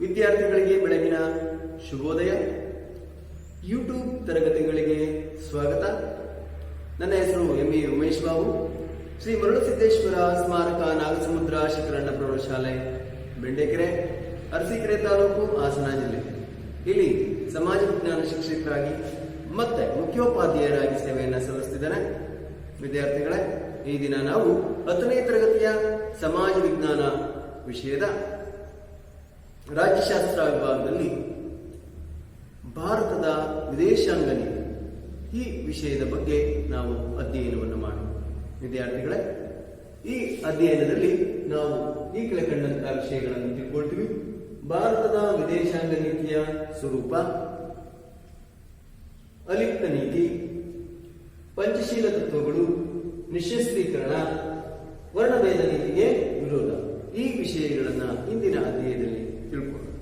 ವಿದ್ಯಾರ್ಥಿಗಳಿಗೆ ಬೆಳಗಿನ ಶುಭೋದಯ. ಯೂಟ್ಯೂಬ್ ತರಗತಿಗಳಿಗೆ ಸ್ವಾಗತ. ನನ್ನ ಹೆಸರು ಎಂ ಇ ಉಮೇಶ್ ಬಾಬು. ಶ್ರೀ ಮರುಳಸಿದ್ದೇಶ್ವರ ಸ್ಮಾರಕ ನಾಗಸಮುದ್ರ ಶಿಖರಣ್ಣ ಪ್ರೌಢಶಾಲೆ, ಬೆಂಡೆಕೆರೆ, ಅರಸೀಕೆರೆ ತಾಲೂಕು, ಹಾಸನ ಜಿಲ್ಲೆ. ಇಲ್ಲಿ ಸಮಾಜ ವಿಜ್ಞಾನ ಶಿಕ್ಷಕರಾಗಿ, ಮತ್ತೆ ಮುಖ್ಯೋಪಾಧ್ಯಾಯರಾಗಿ ಸೇವೆಯನ್ನು ಸಲ್ಲಿಸ್ತಿದ್ದೇನೆ. ವಿದ್ಯಾರ್ಥಿಗಳೇ, ಈ ದಿನ ನಾವು ಹತ್ತನೇ ತರಗತಿಯ ಸಮಾಜ ವಿಜ್ಞಾನ ವಿಷಯದ ರಾಜ್ಯಶಾಸ್ತ್ರ ವಿಭಾಗದಲ್ಲಿ ಭಾರತದ ವಿದೇಶಾಂಗ ನೀತಿ ಈ ವಿಷಯದ ಬಗ್ಗೆ ನಾವು ಅಧ್ಯಯನವನ್ನು ಮಾಡೋಣ. ವಿದ್ಯಾರ್ಥಿಗಳೇ, ಈ ಅಧ್ಯಯನದಲ್ಲಿ ನಾವು ಈ ಕೆಳಕಂಡಂತಹ ವಿಷಯಗಳನ್ನು ತಿಳ್ಕೊಳ್ತೀವಿ. ಭಾರತದ ವಿದೇಶಾಂಗ ನೀತಿಯ ಸ್ವರೂಪ, ಅಲಿಪ್ತ ನೀತಿ, ಪಂಚಶೀಲ ತತ್ವಗಳು, ನಿಶಸ್ತ್ರೀಕರಣ, ವರ್ಣಭೇದ ನೀತಿಗೆ ವಿರೋಧ. ಈ ವಿಷಯಗಳನ್ನ ಇಂದಿನ ಅಧ್ಯಯನದಲ್ಲಿ ತಿಳ್ಕೊಳ್ಳೋಣ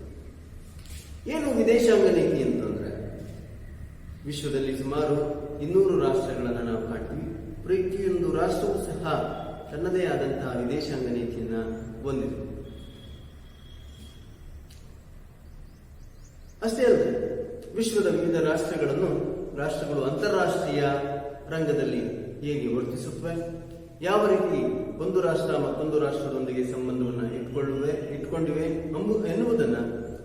ಏನು ವಿದೇಶಾಂಗ ನೀತಿ ಅಂತಂದ್ರೆ? ವಿಶ್ವದಲ್ಲಿ ಸುಮಾರು ಇನ್ನೂರು ರಾಷ್ಟ್ರಗಳನ್ನು ನಾವು ಕಾಣ್ತೀವಿ. ಪ್ರತಿಯೊಂದು ರಾಷ್ಟ್ರವೂ ಸಹ ತನ್ನದೇ ಆದಂತಹ ವಿದೇಶಾಂಗ ನೀತಿಯನ್ನ ಹೊಂದಿದೆ. ಅಷ್ಟೇ ಅಲ್ಲದೆ, ವಿಶ್ವದ ವಿವಿಧ ರಾಷ್ಟ್ರಗಳನ್ನು ರಾಷ್ಟ್ರಗಳು ಅಂತಾರಾಷ್ಟ್ರೀಯ ರಂಗದಲ್ಲಿ ಹೇಗೆ ವರ್ತಿಸುತ್ತವೆ? ಯಾವ ರೀತಿ ಒಂದು ರಾಷ್ಟ್ರ ಮತ್ತೊಂದು ರಾಷ್ಟ್ರದೊಂದಿಗೆ ಸಂಬಂಧವನ್ನು ಇಟ್ಕೊಳ್ಳುವೆ, ಇಟ್ಕೊಂಡಿವೆ ಎನ್ನುವುದನ್ನು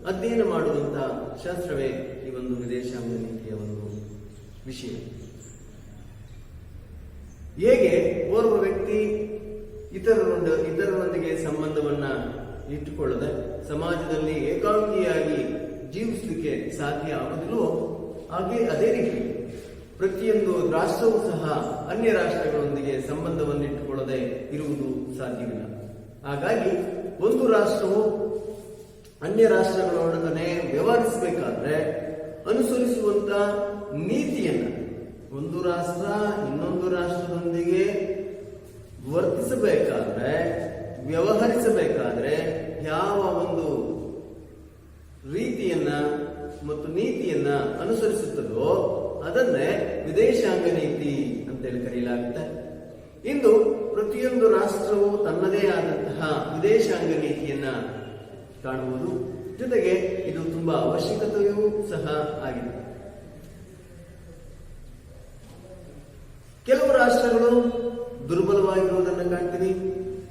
ಅಧ್ಯಯನ ಮಾಡುವಂತಹ ಶಾಸ್ತ್ರವೇ ಈ ಒಂದು ವಿದೇಶಾಂಗ ನೀತಿಯ ಒಂದು ವಿಷಯ. ಹೇಗೆ ಓರ್ವ ವ್ಯಕ್ತಿ ಇತರರೊಂದ ಇತರರೊಂದಿಗೆ ಸಂಬಂಧವನ್ನ ಇಟ್ಟುಕೊಳ್ಳದೆ ಸಮಾಜದಲ್ಲಿ ಏಕಾಂಗಿಯಾಗಿ ಜೀವಿಸಲಿಕ್ಕೆ ಸಾಧ್ಯ ಆಗುವುದಿಲ್ಲವೋ, ಹಾಗೆ ಅದೇ ರೀತಿ ಪ್ರತಿಯೊಂದು ರಾಷ್ಟ್ರವೂ ಸಹ ಅನ್ಯ ರಾಷ್ಟ್ರಗಳೊಂದಿಗೆ ಸಂಬಂಧವನ್ನು ಇಟ್ಟುಕೊಳ್ಳದೆ ಇರುವುದು ಸಾಧ್ಯವಿಲ್ಲ. ಹಾಗಾಗಿ ಒಂದು ರಾಷ್ಟ್ರವು ಅನ್ಯ ರಾಷ್ಟ್ರಗಳೊಡನೆ ವ್ಯವಹರಿಸಬೇಕಾದ್ರೆ ಅನುಸರಿಸುವಂತ ನೀತಿಯನ್ನ ಒಂದು ರಾಷ್ಟ್ರ ಇನ್ನೊಂದು ರಾಷ್ಟ್ರದೊಂದಿಗೆ ವರ್ತಿಸಬೇಕಾದ್ರೆ, ವ್ಯವಹರಿಸಬೇಕಾದ್ರೆ ಯಾವ ಒಂದು ರೀತಿಯನ್ನ ಮತ್ತು ನೀತಿಯನ್ನ ಅನುಸರಿಸುತ್ತದೋ ಅದನ್ನೇ ವಿದೇಶಾಂಗ ನೀತಿ ಅಂತೇಳಿ ಕರೆಯಲಾಗುತ್ತೆ. ಇಂದು ಪ್ರತಿಯೊಂದು ರಾಷ್ಟ್ರವು ತನ್ನದೇ ಆದಂತಹ ವಿದೇಶಾಂಗ ನೀತಿಯನ್ನ ಕಾಣುವುದು. ಜೊತೆಗೆ ಇದು ತುಂಬಾ ಅವಶ್ಯಕತೆಯೂ ಸಹ ಆಗಿದೆ. ಕೆಲವು ರಾಷ್ಟ್ರಗಳು ದುರ್ಬಲವಾಗಿರುವುದನ್ನು ಕಾಣ್ತೀವಿ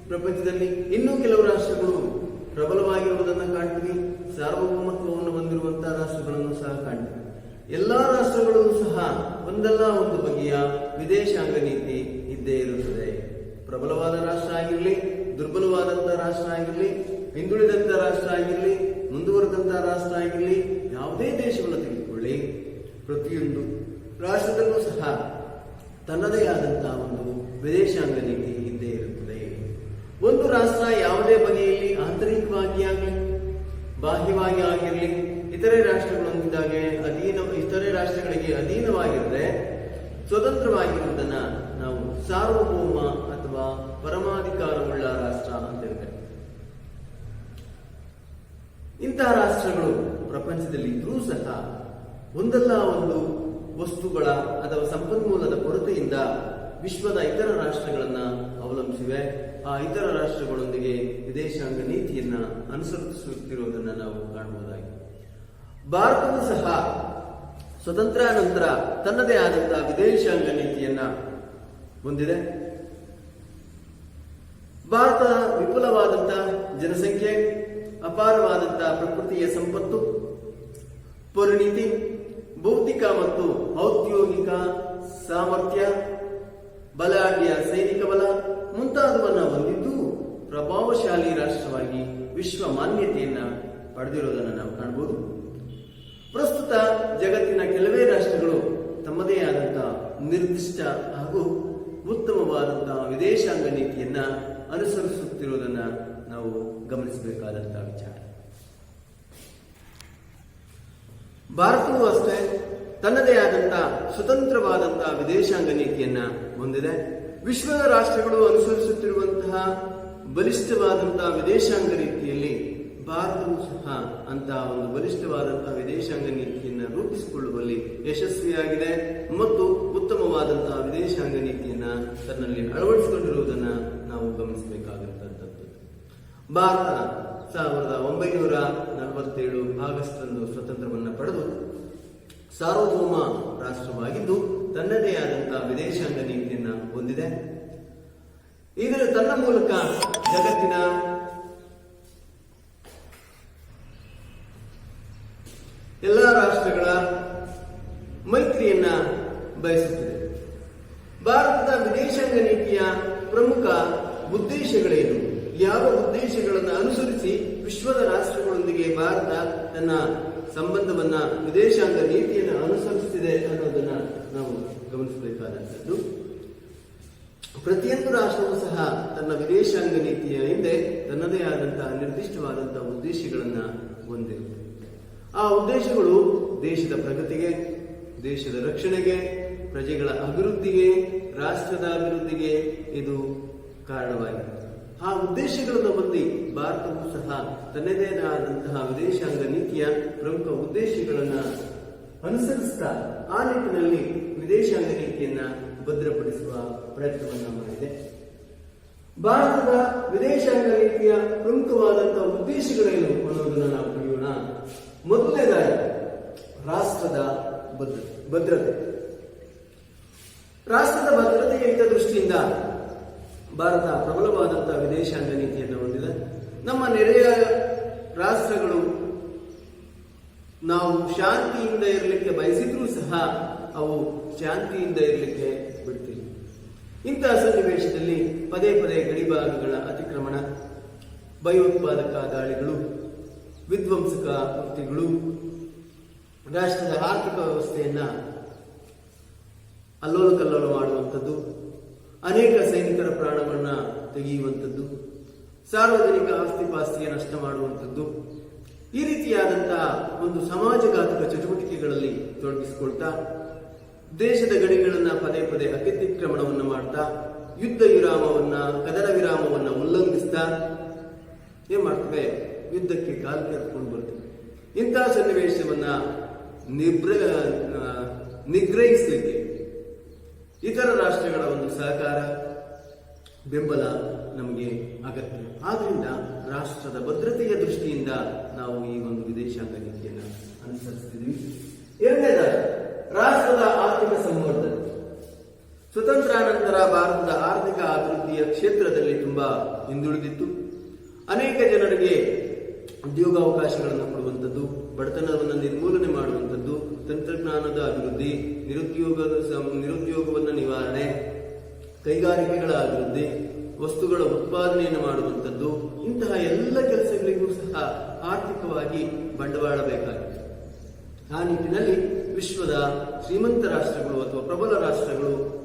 ಪ್ರಪಂಚದಲ್ಲಿ ಇನ್ನೂ ಕೆಲವು ರಾಷ್ಟ್ರಗಳು ಪ್ರಬಲವಾಗಿರುವುದನ್ನು ಕಾಣ್ತೀವಿ ಸಾರ್ವಭೌಮತ್ವವನ್ನು ಹೊಂದಿರುವಂತಹ ರಾಷ್ಟ್ರಗಳನ್ನು ಸಹ ಕಾಣ್ತೀವಿ ಎಲ್ಲಾ ರಾಷ್ಟ್ರಗಳು ಒಂದಲ್ಲ ಒಂದು ಬಗೆಯ ವಿದೇಶಾಂಗ ನೀತಿ ಇದ್ದೇ ಇರುತ್ತದೆ. ಪ್ರಬಲವಾದ ರಾಷ್ಟ್ರ ಆಗಿರಲಿ ದುರ್ಬಲವಾದಂತಹ ರಾಷ್ಟ್ರ ಆಗಿರಲಿ, ಹಿಂದುಳಿದಂತ ರಾಷ್ಟ್ರ ಆಗಿರಲಿ ಮುಂದುವರೆದಂತಹ ರಾಷ್ಟ್ರ ಆಗಿರಲಿ, ಯಾವುದೇ ದೇಶವನ್ನು ತೆಗೆದುಕೊಳ್ಳಿ. ಪ್ರತಿಯೊಂದು ರಾಷ್ಟ್ರದಲ್ಲೂ ಸಹ ತನ್ನದೇ ಆದಂತಹ ಒಂದು ವಿದೇಶಾಂಗ ನೀತಿ ಇದ್ದೇ ಇರುತ್ತದೆ. ಒಂದು ರಾಷ್ಟ್ರ ಯಾವುದೇ ಬಗೆಯಲ್ಲಿ ಆಂತರಿಕವಾಗಿ ಆಗಲಿ, ಬಾಹ್ಯವಾಗಿ ಆಗಿರಲಿ ಇತರೆ ರಾಷ್ಟ್ರಗಳೊಂದಿಗೆ ಅಧೀನ, ಇತರೆ ರಾಷ್ಟ್ರಗಳಿಗೆ ಅಧೀನವಾಗಿರದೆ ಸ್ವತಂತ್ರವಾಗಿರುವುದನ್ನ ನಾವು ಸಾರ್ವಭೌಮ ಅಥವಾ ಪರಮಾಧಿಕಾರವುಳ್ಳ ರಾಷ್ಟ್ರ ಅಂತ ಹೇಳ್ತೇವೆ. ಇಂತಹ ರಾಷ್ಟ್ರಗಳು ಪ್ರಪಂಚದಲ್ಲಿ ಇದ್ರೂ ಸಹ ಒಂದಲ್ಲ ಒಂದು ವಸ್ತುಗಳ ಅಥವಾ ಸಂಪನ್ಮೂಲದ ಕೊರತೆಯಿಂದ ವಿಶ್ವದ ಇತರ ರಾಷ್ಟ್ರಗಳನ್ನ ಅವಲಂಬಿಸಿವೆ. ಆ ಇತರ ರಾಷ್ಟ್ರಗಳೊಂದಿಗೆ ವಿದೇಶಾಂಗ ನೀತಿಯನ್ನ ಅನುಸರಿಸುತ್ತಿರುವುದನ್ನು ನಾವು ಕಾಣಬಹುದಾಗಿದೆ. ಭಾರತವು ಸಹ ಸ್ವತಂತ್ರ ನಂತರ ತನ್ನದೇ ಆದಂತಹ ವಿದೇಶಾಂಗ ನೀತಿಯನ್ನ ಹೊಂದಿದೆ. ಭಾರತ ವಿಪುಲವಾದಂತಹ ಜನಸಂಖ್ಯೆ ಅಪಾರವಾದಂತಹ ಪ್ರಕೃತಿಯ ಸಂಪತ್ತು, ಪರಿಣಿತಿ, ಭೌತಿಕ ಮತ್ತು ಔದ್ಯೋಗಿಕ ಸಾಮರ್ಥ್ಯ ಬಲಾಢ್ಯ ಸೈನಿಕ ಬಲ ಮುಂತಾದವನ್ನ ಹೊಂದಿದ್ದು ಪ್ರಭಾವಶಾಲಿ ರಾಷ್ಟ್ರವಾಗಿ ವಿಶ್ವ ಮಾನ್ಯತೆಯನ್ನ ಪಡೆದಿರುವುದನ್ನು ನಾವು ಕಾಣಬಹುದು ಪ್ರಸ್ತುತ ಜಗತ್ತಿನ ಕೆಲವೇ ರಾಷ್ಟ್ರಗಳು ತಮ್ಮದೇ ಆದಂತಹ ನಿರ್ದಿಷ್ಟ ಹಾಗೂ ಉತ್ತಮವಾದಂತಹ ವಿದೇಶಾಂಗ ನೀತಿಯನ್ನ ಅನುಸರಿಸುತ್ತಿರುವುದನ್ನ ನಾವು ಗಮನಿಸಬೇಕಾದಂತಹ ವಿಚಾರ. ಭಾರತವೂ ಅಷ್ಟೇ ತನ್ನದೇ ಆದಂತಹ ಸ್ವತಂತ್ರವಾದಂತಹ ವಿದೇಶಾಂಗ ನೀತಿಯನ್ನ ಹೊಂದಿದೆ. ವಿಶ್ವದ ರಾಷ್ಟ್ರಗಳು ಅನುಸರಿಸುತ್ತಿರುವಂತಹ ಬಲಿಷ್ಠವಾದಂತಹ ವಿದೇಶಾಂಗ ನೀತಿಯಲ್ಲಿ ಭಾರತವು ಸಹ ಅಂತಹ ಒಂದು ಬಲಿಷ್ಠವಾದಂತಹ ವಿದೇಶಾಂಗ ನೀತಿಯನ್ನು ರೂಪಿಸಿಕೊಳ್ಳುವಲ್ಲಿ ಯಶಸ್ವಿಯಾಗಿದೆ ಮತ್ತು ಉತ್ತಮವಾದಂತಹ ವಿದೇಶಾಂಗ ನೀತಿಯನ್ನ ತನ್ನಲ್ಲಿ ಅಳವಡಿಸಿಕೊಂಡಿರುವುದನ್ನ ನಾವು ಗಮನಿಸಬೇಕಾದಂತಹದ್ದು ಭಾರತ ಸಾವಿರದ ಒಂಬೈನೂರ ನಲವತ್ತೇಳು ಆಗಸ್ಟ್ ರಂದು ಸ್ವತಂತ್ರವನ್ನು ಪಡೆದು ಸಾರ್ವಭೌಮ ರಾಷ್ಟ್ರವಾಗಿದ್ದು ತನ್ನದೇ ಆದಂತಹ ವಿದೇಶಾಂಗ ನೀತಿಯನ್ನ ಹೊಂದಿದೆ. ಇದರ ತನ್ನ ಮೂಲಕ ಜಗತ್ತಿನ ಎಲ್ಲ ರಾಷ್ಟ್ರಗಳ ಮೈತ್ರಿಯನ್ನ ಬಯಸುತ್ತದೆ. ಭಾರತದ ವಿದೇಶಾಂಗ ನೀತಿಯ ಪ್ರಮುಖ ಉದ್ದೇಶಗಳೇನು? ಯಾವ ಉದ್ದೇಶಗಳನ್ನು ಅನುಸರಿಸಿ ವಿಶ್ವದ ರಾಷ್ಟ್ರಗಳೊಂದಿಗೆ ಭಾರತ ತನ್ನ ಸಂಬಂಧವನ್ನ ವಿದೇಶಾಂಗ ನೀತಿಯನ್ನು ಅನುಸರಿಸುತ್ತಿದೆ ಅನ್ನೋದನ್ನ ನಾವು ಗಮನಿಸಬೇಕಾದಂಥದ್ದು. ಪ್ರತಿಯೊಂದು ರಾಷ್ಟ್ರವೂ ಸಹ ತನ್ನ ವಿದೇಶಾಂಗ ನೀತಿಯ ಹಿಂದೆ ತನ್ನದೇ ಆದಂತಹ ನಿರ್ದಿಷ್ಟವಾದಂತಹ ಉದ್ದೇಶಗಳನ್ನ ಹೊಂದಿರುತ್ತೆ. ಆ ಉದ್ದೇಶಗಳು ದೇಶದ ಪ್ರಗತಿಗೆ, ದೇಶದ ರಕ್ಷಣೆಗೆ, ಪ್ರಜೆಗಳ ಅಭಿವೃದ್ಧಿಗೆ, ರಾಷ್ಟ್ರದ ಅಭಿವೃದ್ಧಿಗೆ ಇದು ಕಾರಣವಾಗಿದೆ. ಆ ಉದ್ದೇಶಗಳನ್ನು ಹೊಂದಿ ಭಾರತವು ಸಹ ತನ್ನದೇ ಆದಂತಹ ವಿದೇಶಾಂಗ ನೀತಿಯ ಪ್ರಮುಖ ಉದ್ದೇಶಗಳನ್ನ ಅನುಸರಿಸ್ತಾ ಆ ನಿಟ್ಟಿನಲ್ಲಿ ವಿದೇಶಾಂಗ ನೀತಿಯನ್ನ ಭದ್ರಪಡಿಸುವ ಪ್ರಯತ್ನವನ್ನ ಮಾಡಿದೆ. ಭಾರತದ ವಿದೇಶಾಂಗ ನೀತಿಯ ಪ್ರಮುಖವಾದಂತಹ ಉದ್ದೇಶಗಳೇನು ಅನ್ನೋದನ್ನ ನಾವು ತಿಳಿಯೋಣ. ಮೊದಲನೇದಾಗಿ ರಾಷ್ಟ್ರದ ಭದ್ರ, ಭದ್ರತೆ. ರಾಷ್ಟ್ರದ ಭದ್ರತೆಯ ಹಿತದೃಷ್ಟಿಯಿಂದ ಭಾರತ ಪ್ರಬಲವಾದಂತಹ ವಿದೇಶಾಂಗ ನೀತಿಯನ್ನು ಹೊಂದಿದೆ. ನಮ್ಮ ನೆರೆಯ ರಾಷ್ಟ್ರಗಳು ನಾವು ಶಾಂತಿಯಿಂದ ಇರಲಿಕ್ಕೆ ಬಯಸಿದ್ರೂ ಸಹ ಅವು ಶಾಂತಿಯಿಂದ ಇರಲಿಕ್ಕೆ ಬಿಡ್ತಿಲ್ಲ. ಇಂತಹ ಸನ್ನಿವೇಶದಲ್ಲಿ ಪದೇ ಪದೇ ಗಡಿಭಾಗಗಳ ಅತಿಕ್ರಮಣ, ಭಯೋತ್ಪಾದಕ ದಾಳಿಗಳು ವಿಧ್ವಂಸಕ ಕೃತ್ಯಗಳು, ರಾಷ್ಟ್ರದ ಆರ್ಥಿಕ ವ್ಯವಸ್ಥೆಯನ್ನ ಅಲ್ಲೋಲ ಕಲ್ಲೋಲ ಮಾಡುವಂಥದ್ದು, ಅನೇಕ ಸೈನಿಕರ ಪ್ರಾಣವನ್ನ ತೆಗೆಯುವಂಥದ್ದು, ಸಾರ್ವಜನಿಕ ಆಸ್ತಿ ಪಾಸ್ತಿಯ ನಷ್ಟ ಮಾಡುವಂಥದ್ದು, ಈ ರೀತಿಯಾದಂತಹ ಒಂದು ಸಮಾಜಘಾತಕ ಚಟುವಟಿಕೆಗಳಲ್ಲಿ ತೊಡಗಿಸಿಕೊಳ್ತಾ, ದೇಶದ ಗಡಿಗಳನ್ನ ಪದೇ ಪದೇ ಅತಿಕ್ರಮಣವನ್ನು ಮಾಡ್ತಾ, ಯುದ್ಧ ವಿರಾಮವನ್ನ, ಕದನ ವಿರಾಮವನ್ನ ಉಲ್ಲಂಘಿಸ್ತಾ, ಏನ್ ಮಾಡ್ತೇವೆ? ಯುದ್ಧಕ್ಕೆ ಕಾಲು ಕರೆದುಕೊಂಡು ಬರ್ತದೆ ಇಂತಹ ಸನ್ನಿವೇಶವನ್ನ ನಿಬ್ರ ನಿಗ್ರಹಿಸಲಿಕ್ಕೆ ಇತರ ರಾಷ್ಟ್ರಗಳ ಒಂದು ಸಹಕಾರ, ಬೆಂಬಲ ನಮಗೆ ಅಗತ್ಯ. ಆದ್ರಿಂದ ರಾಷ್ಟ್ರದ ಭದ್ರತೆಯ ದೃಷ್ಟಿಯಿಂದ ನಾವು ಈ ಒಂದು ವಿದೇಶಾಂಗ ನೀತಿಯನ್ನು ಅನುಸರಿಸ್ತಿದ್ವಿ. ಎರಡನೇದಾಗಿ ರಾಷ್ಟ್ರದ ಆರ್ಥಿಕ ಸಂವರ್ಧನೆ. ಸ್ವತಂತ್ರಾನಂತರ ಭಾರತದ ಆರ್ಥಿಕ ಅಭಿವೃದ್ಧಿಯ ಕ್ಷೇತ್ರದಲ್ಲಿ ತುಂಬಾ ಹಿಂದುಳಿದಿತ್ತು. ಅನೇಕ ಜನರಿಗೆ ಉದ್ಯೋಗಾವಕಾಶಗಳನ್ನು ಕೊಡುವಂಥದ್ದು, ಬಡತನವನ್ನು ನಿರ್ಮೂಲನೆ ಮಾಡುವಂಥದ್ದು, ತಂತ್ರಜ್ಞಾನದ ಅಭಿವೃದ್ಧಿ ನಿರುದ್ಯೋಗದ ಸಂ- ನಿರುದ್ಯೋಗವನ್ನು ನಿವಾರಣೆ, ಕೈಗಾರಿಕೆಗಳ ಅಭಿವೃದ್ಧಿ, ವಸ್ತುಗಳ ಉತ್ಪಾದನೆಯನ್ನು ಮಾಡುವಂಥದ್ದು, ಇಂತಹ ಎಲ್ಲ ಕೆಲಸಗಳಿಗೂ ಸಹ ಆರ್ಥಿಕವಾಗಿ ಬಂಡವಾಳ ಬೇಕಾಗಿದೆ ಆ ನಿಟ್ಟಿನಲ್ಲಿ ವಿಶ್ವದ ಶ್ರೀಮಂತ ರಾಷ್ಟ್ರಗಳು ಅಥವಾ ಪ್ರಬಲ ರಾಷ್ಟ್ರಗಳು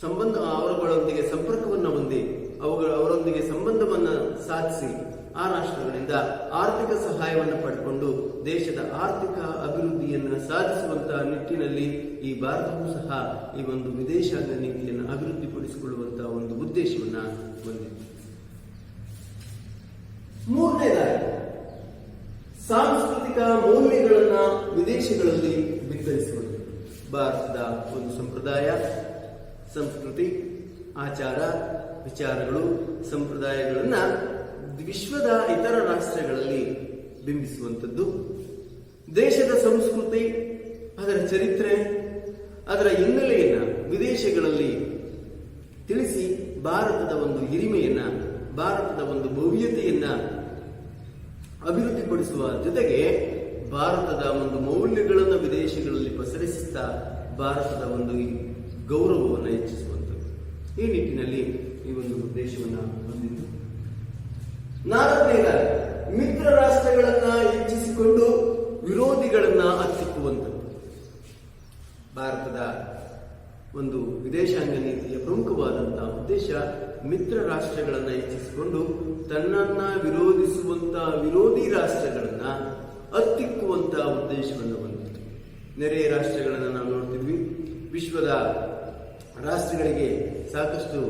ಸಂಬಂಧ ಅವರುಗಳೊಂದಿಗೆ ಸಂಪರ್ಕವನ್ನು ಹೊಂದಿ, ಅವುಗಳ, ಅವರೊಂದಿಗೆ ಸಂಬಂಧವನ್ನು ಸಾಧಿಸಿ ಆ ರಾಷ್ಟ್ರಗಳಿಂದ ಆರ್ಥಿಕ ಸಹಾಯವನ್ನು ಪಡೆದುಕೊಂಡು ದೇಶದ ಆರ್ಥಿಕ ಅಭಿವೃದ್ಧಿಯನ್ನು ಸಾಧಿಸುವಂತಹ ನಿಟ್ಟಿನಲ್ಲಿ ಈ ಭಾರತವೂ ಸಹ ಈ ಒಂದು ವಿದೇಶಾಂಗ ನೀತಿಯನ್ನು ಅಭಿವೃದ್ಧಿಪಡಿಸಿಕೊಳ್ಳುವಂತಹ ಒಂದು ಉದ್ದೇಶವನ್ನ ಹೊಂದಿದೆ. ಮೂರನೇದಾಗಿ, ಸಾಂಸ್ಕೃತಿಕ ಮೌಲ್ಯಗಳನ್ನ ವಿದೇಶಗಳಲ್ಲಿ ಬಿತ್ತರಿಸುವುದು. ಭಾರತದ ಒಂದು ಸಂಪ್ರದಾಯ, ಸಂಸ್ಕೃತಿ, ಆಚಾರ, ವಿಚಾರಗಳು, ಸಂಪ್ರದಾಯಗಳನ್ನ ವಿಶ್ವದ ಇತರ ರಾಷ್ಟ್ರಗಳಲ್ಲಿ ಬಿಂಬಿಸುವಂಥದ್ದು. ದೇಶದ ಸಂಸ್ಕೃತಿ, ಅದರ ಚರಿತ್ರೆ, ಅದರ ಹಿನ್ನೆಲೆಯನ್ನು ವಿದೇಶಗಳಲ್ಲಿ ತಿಳಿಸಿ ಭಾರತದ ಒಂದು ಹಿರಿಮೆಯನ್ನ, ಭಾರತದ ಒಂದು ಭವ್ಯತೆಯನ್ನ ಅಭಿವೃದ್ಧಿಪಡಿಸುವ ಜೊತೆಗೆ ಭಾರತದ ಒಂದು ಮೌಲ್ಯಗಳನ್ನು ವಿದೇಶಗಳಲ್ಲಿ ಪಸರಿಸುತ್ತಾ ಭಾರತದ ಒಂದು ಗೌರವವನ್ನು ಹೆಚ್ಚಿಸುವಂಥದ್ದು. ಈ ನಿಟ್ಟಿನಲ್ಲಿ ಈ ಒಂದು ಉದ್ದೇಶವನ್ನು ಹೊಂದಿದ್ದು. ನಾಲ್ಕನೇದಾಗಿ ಮಿತ್ರ ರಾಷ್ಟ್ರಗಳನ್ನ ಹೆಚ್ಚಿಸಿಕೊಂಡು ವಿರೋಧಿಗಳನ್ನ ಹತ್ತಿಕ್ಕುವಂಥದ್ದು. ಭಾರತದ ಒಂದು ವಿದೇಶಾಂಗ ನೀತಿಯ ಪ್ರಮುಖವಾದಂತಹ ಉದ್ದೇಶ ಮಿತ್ರ ರಾಷ್ಟ್ರಗಳನ್ನು ಹೆಚ್ಚಿಸಿಕೊಂಡು ತನ್ನನ್ನ ವಿರೋಧಿಸುವಂತಹ ವಿರೋಧಿ ರಾಷ್ಟ್ರಗಳನ್ನ ಹತ್ತಿಕ್ಕುವಂತಹ ಉದ್ದೇಶವನ್ನು ಹೊಂದಿತ್ತು. ನೆರೆಯ ರಾಷ್ಟ್ರಗಳನ್ನು ನಾವು ನೋಡ್ತಿದ್ವಿ. ವಿಶ್ವದ ರಾಷ್ಟ್ರಗಳಿಗೆ ಸಾಕಷ್ಟು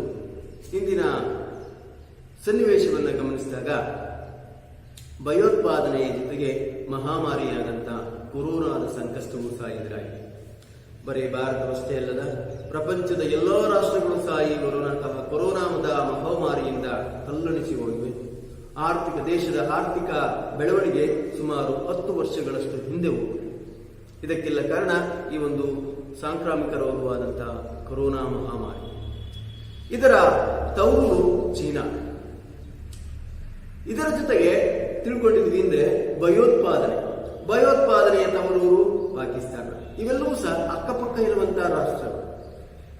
ಇಂದಿನ ಸನ್ನಿವೇಶವನ್ನು ಗಮನಿಸಿದಾಗ ಭಯೋತ್ಪಾದನೆಯ ಜೊತೆಗೆ ಮಹಾಮಾರಿಯಾದಂಥ ಕೊರೋನಾದ ಸಂಕಷ್ಟವೂ ಸಹ ಎದುರಾಗಿದೆ. ಬರೀ ಭಾರತವಷ್ಟೇ ಅಲ್ಲದ ಪ್ರಪಂಚದ ಎಲ್ಲ ರಾಷ್ಟ್ರಗಳು ಸಹ ಈ ಕೊರೋನಾ ಕೊರೋನಾದ ಮಹಾಮಾರಿಯಿಂದ ತಲ್ಲಣಿಸಿ ಹೋಗಿವೆ. ಆರ್ಥಿಕ ದೇಶದ ಆರ್ಥಿಕ ಬೆಳವಣಿಗೆ ಸುಮಾರು ಹತ್ತು ವರ್ಷಗಳಷ್ಟು ಹಿಂದೆ ಹೋಗಿದೆ. ಇದಕ್ಕೆಲ್ಲ ಕಾರಣ ಈ ಒಂದು ಸಾಂಕ್ರಾಮಿಕ ರೋಗವಾದಂತಹ ಕೊರೋನಾ ಮಹಾಮಾರಿ. ಇದರ ತವರು ಚೀನಾ. ಇದರ ಜೊತೆಗೆ ತಿಳ್ಕೊಂಡಿದ್ವಿ ಹಿಂದೆ ಭಯೋತ್ಪಾದನೆ. ಭಯೋತ್ಪಾದನೆಯ ಪಾಕಿಸ್ತಾನ ಇವೆಲ್ಲವೂ ಸಹ ಅಕ್ಕಪಕ್ಕ ಇರುವಂತಹ ರಾಷ್ಟ್ರಗಳು.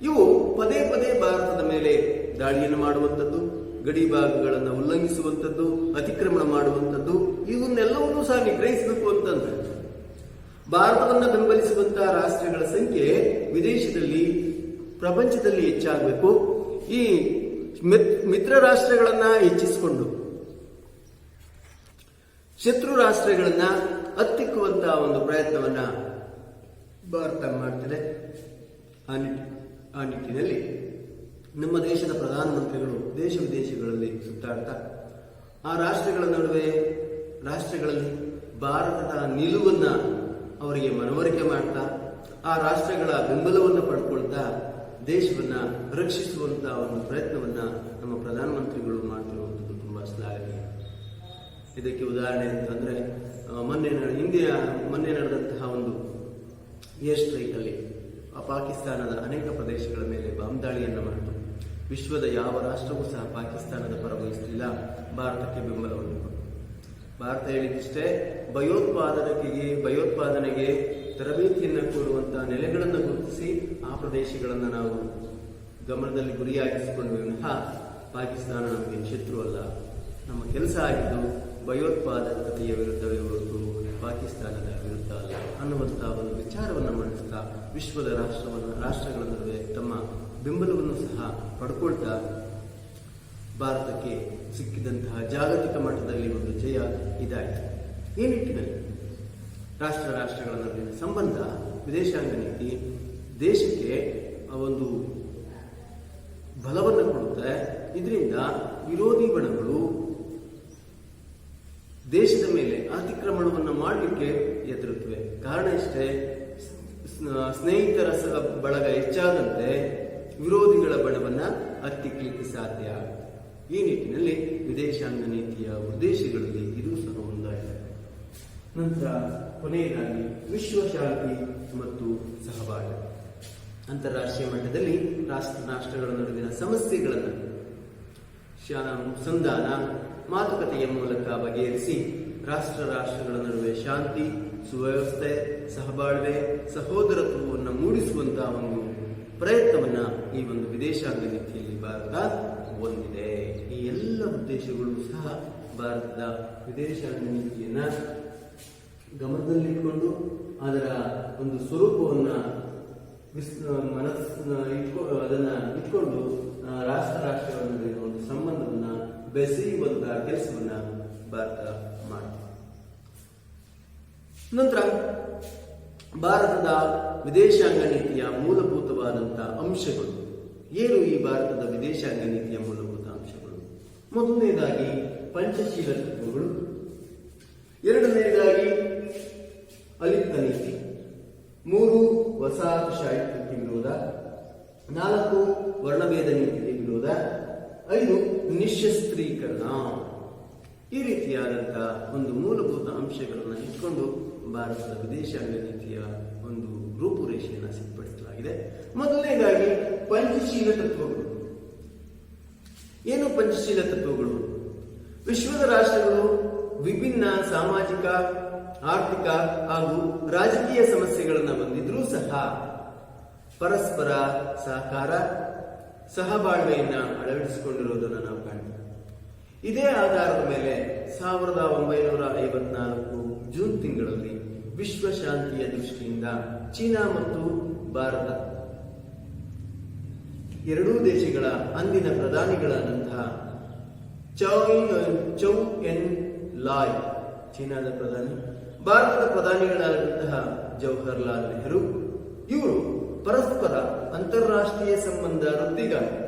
ಇವು ಪದೇ ಪದೇ ಭಾರತದ ಮೇಲೆ ದಾಳಿಯನ್ನು ಮಾಡುವಂಥದ್ದು, ಗಡಿ ಭಾಗಗಳನ್ನು ಉಲ್ಲಂಘಿಸುವಂಥದ್ದು, ಅತಿಕ್ರಮಣ ಮಾಡುವಂಥದ್ದು, ಇವನ್ನೆಲ್ಲವನ್ನೂ ಸಹ ನಿಗ್ರಹಿಸಬೇಕು ಅಂತಂದ್ರೆ ಭಾರತವನ್ನು ಬೆಂಬಲಿಸುವಂತಹ ರಾಷ್ಟ್ರಗಳ ಸಂಖ್ಯೆ ವಿದೇಶದಲ್ಲಿ, ಪ್ರಪಂಚದಲ್ಲಿ ಹೆಚ್ಚಾಗಬೇಕು. ಈ ಮಿತ್- ಮಿತ್ರ ರಾಷ್ಟ್ರಗಳನ್ನ ಹೆಚ್ಚಿಸಿಕೊಂಡು ಶತ್ರು ರಾಷ್ಟ್ರಗಳನ್ನ ಹತ್ತಿಕ್ಕುವಂತಹ ಒಂದು ಪ್ರಯತ್ನವನ್ನ ಭಾರತ ಮಾಡ್ತಿದೆ. ಆ ಆ ನಿಟ್ಟಿನಲ್ಲಿ ನಮ್ಮ ದೇಶದ ಪ್ರಧಾನಮಂತ್ರಿಗಳು ದೇಶ ವಿದೇಶಗಳಲ್ಲಿ ಸುತ್ತಾಡ್ತಾ, ಆ ರಾಷ್ಟ್ರಗಳ ನಡುವೆ, ರಾಷ್ಟ್ರಗಳಲ್ಲಿ ಭಾರತದ ನಿಲುವನ್ನ ಅವರಿಗೆ ಮನವರಿಕೆ ಮಾಡ್ತಾ, ಆ ರಾಷ್ಟ್ರಗಳ ಬೆಂಬಲವನ್ನು ಪಡ್ಕೊಳ್ತಾ ದೇಶವನ್ನ ರಕ್ಷಿಸುವಂತಹ ಒಂದು ಪ್ರಯತ್ನವನ್ನ ನಮ್ಮ ಪ್ರಧಾನಮಂತ್ರಿಗಳು ಶ್ಲಾಘನೀಯ ಇದಕ್ಕೆ ಉದಾಹರಣೆ ಅಂತಂದ್ರೆ ಮೊನ್ನೆ ಇಂಡಿಯಾ ಮೊನ್ನೆ ನಡೆದಂತಹ ಒಂದು ಏರ್ ಸ್ಟ್ರೈಕ್ ಅಲ್ಲಿ ಆ, ಪಾಕಿಸ್ತಾನದ ಅನೇಕ ಪ್ರದೇಶಗಳ ಮೇಲೆ ಬಾಂಬ್ ದಾಳಿಯನ್ನು ಮಾಡಿತು. ವಿಶ್ವದ ಯಾವ ರಾಷ್ಟ್ರವೂ ಸಹ ಪಾಕಿಸ್ತಾನದ ಪರವಹಿಸಲಿಲ್ಲ ಭಾರತಕ್ಕೆ ಬೆಂಬಲವನ್ನು ಕೊಟ್ಟು ಭಾರತ ಹೇಳಿದಿಷ್ಟೇ ಭಯೋತ್ಪಾದನೆಗೆ ಭಯೋತ್ಪಾದನೆಗೆ ತರಬೇತಿಯನ್ನು ಕೊಡುವಂತಹ ನೆಲೆಗಳನ್ನು ಗುರುತಿಸಿ ಆ ಪ್ರದೇಶಗಳನ್ನು ನಾವು ಗಮನದಲ್ಲಿ ಗುರಿಯಾಗಿಸಿಕೊಂಡಿರುವಂತಹ ವಿನಃ ಪಾಕಿಸ್ತಾನ ನಮಗೆ ಶತ್ರು ಅಲ್ಲ. ನಮ್ಮ ಕೆಲಸ ಆಗಿದ್ದು ಭಯೋತ್ಪಾದಕತೆಯ ವಿರುದ್ಧವೇ ಹೊರತು ಪಾಕಿಸ್ತಾನದ ವಿರುದ್ಧ ಅಲ್ಲ ಅನ್ನುವಂತಹ ಒಂದು ವಿಚಾರವನ್ನು ಮಂಡಿಸ್ತಾ ವಿಶ್ವದ ರಾಷ್ಟ್ರವನ್ನು, ರಾಷ್ಟ್ರಗಳ ನಡುವೆ ತಮ್ಮ ಬೆಂಬಲವನ್ನು ಸಹ ಪಡ್ಕೊಳ್ತಾ ಭಾರತಕ್ಕೆ ಸಿಕ್ಕಿದಂತಹ ಜಾಗತಿಕ ಮಟ್ಟದಲ್ಲಿ ಒಂದು ಜಯ ಇದಾಯಿತು ಈ ನಿಟ್ಟಿನಲ್ಲಿ ರಾಷ್ಟ್ರ, ರಾಷ್ಟ್ರಗಳ ನಡುವಿನ ಸಂಬಂಧ, ವಿದೇಶಾಂಗ ನೀತಿ ದೇಶಕ್ಕೆ ಒಂದು ಬಲವನ್ನು ಕೊಡುತ್ತೆ. ಇದರಿಂದ ವಿರೋಧಿ ಬಣಗಳು ದೇಶದ ಮೇಲೆ ಅತಿಕ್ರಮಣವನ್ನು ಮಾಡಲಿಕ್ಕೆ ಎದುರುತ್ತವೆ ಕಾರಣ ಇಷ್ಟೇ ಸ್ನ- ಸ್ನೇಹಿತರ ಬಳಗ ಹೆಚ್ಚಾದಂತೆ ವಿರೋಧಿಗಳ ಬಣವನ್ನ ಹತ್ತಿಕ್ಕಲಿಕ್ಕೆ ಸಾಧ್ಯ. ಈ ನಿಟ್ಟಿನಲ್ಲಿ ವಿದೇಶಾಂಗ ನೀತಿಯ ಉದ್ದೇಶಗಳಲ್ಲಿ ಇದು ಸಹ ಒಂದಾಗಿದೆ. ನಂತರ ಕೊನೆಯದಾಗಿ ವಿಶ್ವ ಶಾಂತಿ ಮತ್ತು ಸಹಬಾಳ್ವೆ. ಅಂತಾರಾಷ್ಟ್ರೀಯ ಮಟ್ಟದಲ್ಲಿ ರಾಷ್ಟ್ರ, ರಾಷ್ಟ್ರಗಳ ನಡುವಿನ ಸಮಸ್ಯೆಗಳನ್ನು ಸಂಧಾನ ಮಾತುಕತೆಯ ಮೂಲಕ ಬಗೆಹರಿಸಿ ರಾಷ್ಟ್ರ ರಾಷ್ಟ್ರಗಳ ನಡುವೆ ಶಾಂತಿ, ಸುವ್ಯವಸ್ಥೆ, ಸಹಬಾಳ್ವೆ, ಸಹೋದರತ್ವವನ್ನು ಮೂಡಿಸುವಂತಹ ಒಂದು ಪ್ರಯತ್ನವನ್ನ ಈ ಒಂದು ವಿದೇಶಾಂಗ ನೀತಿಯಲ್ಲಿ ಭಾರತ ಹೊಂದಿದೆ. ಈ ಎಲ್ಲ ಉದ್ದೇಶಗಳು ಸಹ ಭಾರತದ ವಿದೇಶಾಂಗ ನೀತಿಯನ್ನ ಗಮನದಲ್ಲಿಟ್ಟುಕೊಂಡು ಅದರ ಒಂದು ಸ್ವರೂಪವನ್ನ ವಿಸ್ ಮನಸ್ಸನ್ನ ಇಟ್ಕೊ, ಅದನ್ನ ಇಟ್ಕೊಂಡು ರಾಷ್ಟ್ರ ರಾಷ್ಟ್ರಗಳ ನಡುವೆ ಒಂದು ಸಂಬಂಧವನ್ನ ಬೆಸೆಯುವಂತಹ ಕೆಲಸವನ್ನ ಭಾರತ ಮಾಡಿದೆ ನಂತರ ಭಾರತದ ವಿದೇಶಾಂಗ ನೀತಿಯ ಮೂಲಭೂತವಾದಂತಹ ಅಂಶಗಳು. ಏನು ಈ ಭಾರತದ ವಿದೇಶಾಂಗ ನೀತಿಯ ಮೂಲಭೂತ ಅಂಶಗಳು? ಮೊದಲನೇದಾಗಿ ಪಂಚಶೀಲ ತತ್ವಗಳು. ಎರಡನೇದಾಗಿ ಅಲಿಪ್ತ ನೀತಿ. ಮೂರು ವಸಾಹತುಶಾಹಿತ್ವಕ್ಕೆ ವಿರೋಧ ನಾಲ್ಕು ವರ್ಣಭೇದ ನೀತಿಗೆ ವಿರೋಧ ಐದು ನಿಶಸ್ತ್ರೀಕರಣ ಈ ರೀತಿಯಾದಂತಹ ಒಂದು ಮೂಲಭೂತ ಅಂಶಗಳನ್ನು ಇಟ್ಕೊಂಡು ಭಾರತದ ವಿದೇಶಾಂಗ ನೀತಿಯ ಒಂದು ರೂಪುರೇಷೆಯನ್ನು ಸಿದ್ಧಪಡಿಸಲಾಗಿದೆ. ಮೊದಲನೇದಾಗಿ ಪಂಚಶೀಲ ತತ್ವಗಳು. ಏನು ಪಂಚಶೀಲ ತತ್ವಗಳು? ವಿಶ್ವದ ರಾಷ್ಟ್ರಗಳು ವಿಭಿನ್ನ ಸಾಮಾಜಿಕ, ಆರ್ಥಿಕ ಹಾಗೂ ರಾಜಕೀಯ ಸಮಸ್ಯೆಗಳನ್ನು ಹೊಂದಿದ್ರೂ ಸಹ ಪರಸ್ಪರ ಸಹಕಾರ ಸಹಬಾಳ್ವೆಯನ್ನ ಅಳವಡಿಸಿಕೊಂಡಿರುವುದನ್ನು ನಾವು ಕಾಣ್ತೀವಿ. ಇದೇ ಆಧಾರದ ಮೇಲೆ ಸಾವಿರದ ಒಂಬೈನೂರ ಐವತ್ನಾಲ್ಕು ಜೂನ್ ತಿಂಗಳಲ್ಲಿ ವಿಶ್ವ ಶಾಂತಿಯ ದೃಷ್ಟಿಯಿಂದ ಚೀನಾ ಮತ್ತು ಭಾರತ ಎರಡೂ ದೇಶಗಳ ಅಂದಿನ ಪ್ರಧಾನಿಗಳಾದಂತಹ ಚೌ ಎನ್ ಲಾಯ್ ಚೀನಾದ ಪ್ರಧಾನಿ, ಭಾರತದ ಪ್ರಧಾನಿಗಳಾದಂತಹ ಜವಹರ್ಲಾಲ್ ನೆಹರು, ಇವರು ಪರಸ್ಪರ ಅಂತಾರಾಷ್ಟ್ರೀಯ ಸಂಬಂಧ ವೃದ್ಧಿಗಾಗಿ